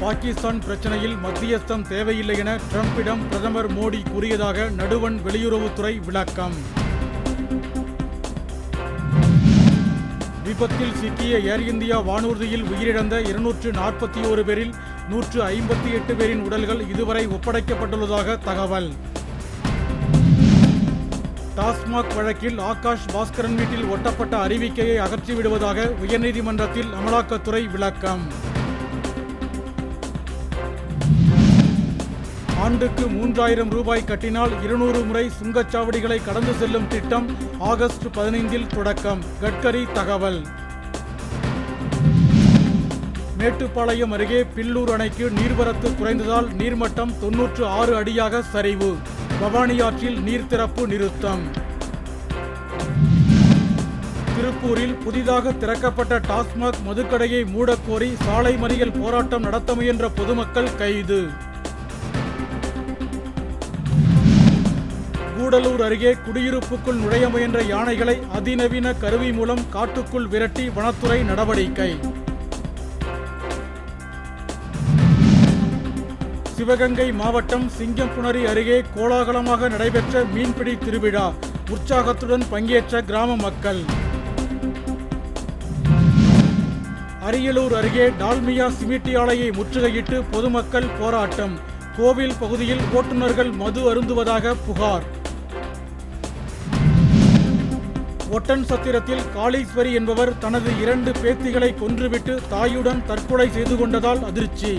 பாகிஸ்தான் பிரச்சனையில் மத்தியஸ்தம் தேவையில்லை என ட்ரம்பிடம் பிரதமர் மோடி கூறியதாக நடுவண் வெளியுறவுத்துறை விளக்கம். விபத்தில் சிக்கிய ஏர் இந்தியா வானூர்தியில் உயிரிழந்த இருநூற்று நாற்பத்தி ஓரு பேரில் நூற்று ஐம்பத்தி எட்டு பேரின் உடல்கள் இதுவரை ஒப்படைக்கப்பட்டுள்ளதாக தகவல். டாஸ்மாக் வழக்கில் ஆகாஷ் பாஸ்கரன் வீட்டில் ஒட்டப்பட்ட அறிவிக்கையை அகற்றிவிடுவதாக உயர்நீதிமன்றத்தில் அமலாக்கத்துறை விளக்கம். ஆண்டுக்கு மூன்றாயிரம் ரூபாய் கட்டினால் இருநூறு முறை சுங்கச்சாவடிகளை கடந்து செல்லும் திட்டம் ஆகஸ்ட் பதினைந்தில் தொடக்கம். கட்கரி தகவல். மேட்டுப்பாளையம் அருகே பில்லூர் அணைக்கு நீர்வரத்து குறைந்ததால் நீர்மட்டம் தொன்னூற்று ஆறு அடியாக சரிவு. பவானி ஆற்றில் நிறுத்தம். திருப்பூரில் புதிதாக திறக்கப்பட்ட டாஸ்மாக் மதுக்கடையை மூடக்கோரி சாலை மறியல் போராட்டம் நடத்த முயன்ற பொதுமக்கள் கைது. கூடலூர் அருகே குடியிருப்புக்குள் நுழைய முயன்ற யானைகளை அதிநவீன கருவி மூலம் காட்டுக்குள் விரட்டி வனத்துறை நடவடிக்கை. சிவகங்கை மாவட்டம் சிங்கம்புணரி அருகே கோலாகலமாக நடைபெற்ற மீன்பிடி திருவிழா. உற்சாகத்துடன் பங்கேற்ற கிராம மக்கள். அரியலூர் அருகே டால்மியா சிமிட்டி ஆலையை முற்றுகையிட்டு பொதுமக்கள் போராட்டம். கோவில் பகுதியில் ஓட்டுநர்கள் மது அருந்துவதாக புகார். ஒட்டன் சத்திரத்தில் காளீஸ்வரி என்பவர் தனது இரண்டு பேத்திகளை கொன்றுவிட்டு தாயுடன் தற்கொலை செய்து கொண்டதால் அதிர்ச்சி.